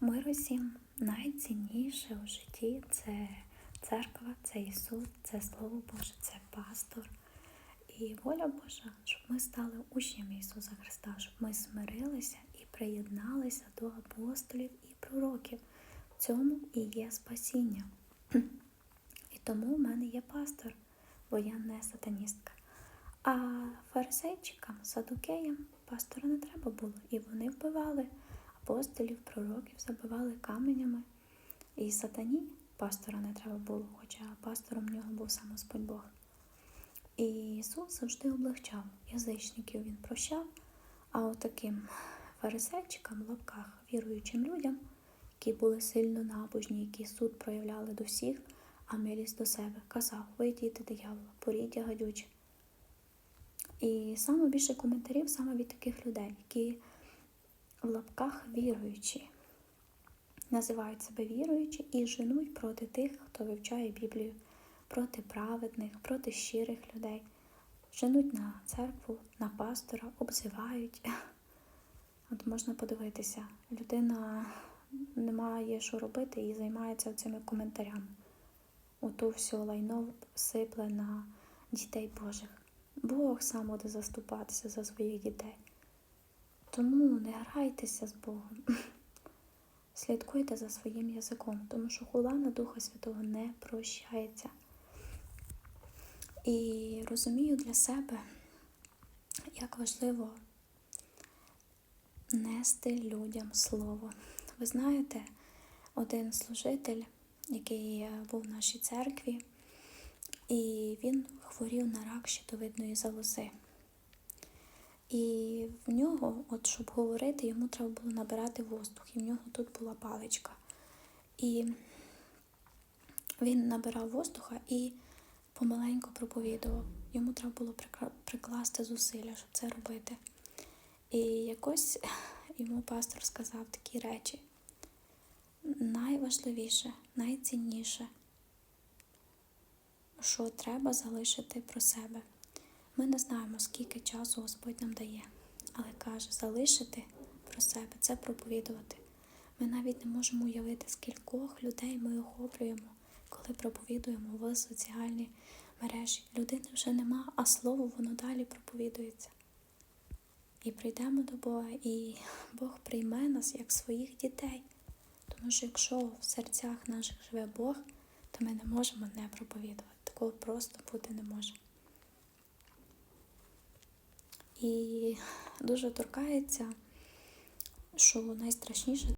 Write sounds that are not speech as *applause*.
Мир усім найцінніше у житті це церква, це Ісус, це Слово Боже, це пастор. І воля Божа, щоб ми стали учнями Ісуса Христа, щоб ми смирилися і приєдналися до апостолів і пророків. В цьому і є спасіння. *clears throat* І тому в мене є пастор, бо я не сатаністка. А фарисейчикам, садукеям пастора не треба було, і вони вбивали апостолів, пророків, забивали каменями. І сатані пастора не треба було, хоча пастором в нього був сам Господь Бог. І Ісус завжди облегчав язичників, Він прощав, а отаким фарисейчикам в лапках, віруючим людям, які були сильно набожні, які суд проявляли до всіх, а милість до себе, казав, ви діти диявола, поріддя гадюче. І саме більше коментарів саме від таких людей, які в лапках віруючі, називають себе віруючі і женуть проти тих, хто вивчає Біблію, проти праведних, проти щирих людей, женуть на церкву, на пастора, обзивають. От можна подивитися, людина не має що робити і займається цими коментарями. Ото все лайно сипле на дітей Божих. Бог сам буде заступатися за своїх дітей. Тому не грайтеся з Богом. *laughs* Слідкуйте за своїм язиком, тому що хула на Духа Святого не прощається. І розумію для себе, як важливо нести людям слово. Ви знаєте, один служитель, який був в нашій церкві, і він хворів на рак щитовидної залози. І в нього, от щоб говорити, йому треба було набирати воздух, і в нього тут була паличка. І він набирав воздуха і помаленьку проповідував. Йому треба було прикласти зусилля, щоб це робити. І якось *laughs* йому пастор сказав такі речі. Найважливіше, найцінніше, що треба залишити про себе. Ми не знаємо, скільки часу Господь нам дає, але каже, залишити про себе це проповідувати. Ми навіть не можемо уявити, скількох людей ми охоплюємо, коли проповідуємо в соціальній мережі. Людини вже нема, а слово воно далі проповідується. І прийдемо до Бога, і Бог прийме нас як своїх дітей. Тому що якщо в серцях наших живе Бог, то ми не можемо не проповідувати. Такого просто бути не може. І дуже торкається, що найстрашніше